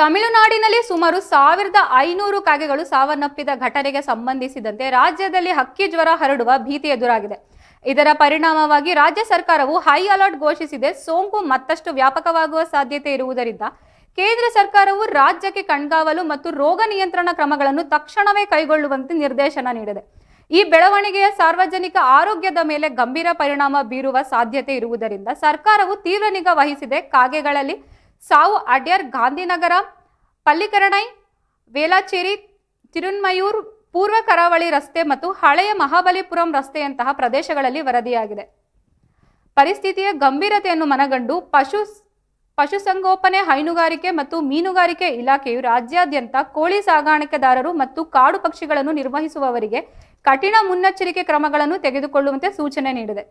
ತಮಿಳುನಾಡಿನಲ್ಲಿ ಸುಮಾರು ಸಾವಿರದ ಐನೂರು ಕಾಗೆಗಳು ಸಾವನ್ನಪ್ಪಿದ ಘಟನೆಗೆ ಸಂಬಂಧಿಸಿದಂತೆ ರಾಜ್ಯದಲ್ಲಿ ಹಕ್ಕಿ ಜ್ವರ ಹರಡುವ ಭೀತಿ ಎದುರಾಗಿದೆ. ಇದರ ಪರಿಣಾಮವಾಗಿ ರಾಜ್ಯ ಸರ್ಕಾರವು ಹೈ ಅಲರ್ಟ್ ಘೋಷಿಸಿದೆ. ಸೋಂಕು ಮತ್ತಷ್ಟು ವ್ಯಾಪಕವಾಗುವ ಸಾಧ್ಯತೆ ಇರುವುದರಿಂದ ಕೇಂದ್ರ ಸರ್ಕಾರವು ರಾಜ್ಯಕ್ಕೆ ಕಣ್ಗಾವಲು ಮತ್ತು ರೋಗ ನಿಯಂತ್ರಣ ಕ್ರಮಗಳನ್ನು ತಕ್ಷಣವೇ ಕೈಗೊಳ್ಳುವಂತೆ ನಿರ್ದೇಶನ ನೀಡಿದೆ. ಈ ಬೆಳವಣಿಗೆಯ ಸಾರ್ವಜನಿಕ ಆರೋಗ್ಯದ ಮೇಲೆ ಗಂಭೀರ ಪರಿಣಾಮ ಬೀರುವ ಸಾಧ್ಯತೆ ಇರುವುದರಿಂದ ಸರ್ಕಾರವು ತೀವ್ರ ನಿಗಾ ವಹಿಸಿದೆ. ಕಾಗೆಗಳಲ್ಲಿ ಸಾವು ಅಡ್ಯರ್ ಗಾಂಧಿನಗರ, ಪಲ್ಲಿಕರಣೈ, ವೇಲಾಚೇರಿ, ತಿರುನ್ಮಯೂರ್, ಪೂರ್ವ ಕರಾವಳಿ ರಸ್ತೆ ಮತ್ತು ಹಳೆಯ ಮಹಾಬಲಿಪುರಂ ರಸ್ತೆಯಂತಹ ಪ್ರದೇಶಗಳಲ್ಲಿ ವರದಿಯಾಗಿದೆ. ಪರಿಸ್ಥಿತಿಯ ಗಂಭೀರತೆಯನ್ನು ಮನಗಂಡು ಪಶು ಪಶುಸಂಗೋಪನೆ ಹೈನುಗಾರಿಕೆ ಮತ್ತು ಮೀನುಗಾರಿಕೆ ಇಲಾಖೆಯು ರಾಜ್ಯಾದ್ಯಂತ ಕೋಳಿ ಸಾಗಾಣಿಕೆದಾರರು ಮತ್ತು ಕಾಡು ಪಕ್ಷಿಗಳನ್ನು ನಿರ್ವಹಿಸುವವರಿಗೆ ಕಠಿಣ ಮುನ್ನೆಚ್ಚರಿಕೆ ಕ್ರಮಗಳನ್ನು ತೆಗೆದುಕೊಳ್ಳುವಂತೆ ಸೂಚನೆ ನೀಡಿದೆ.